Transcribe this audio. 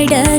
கடல்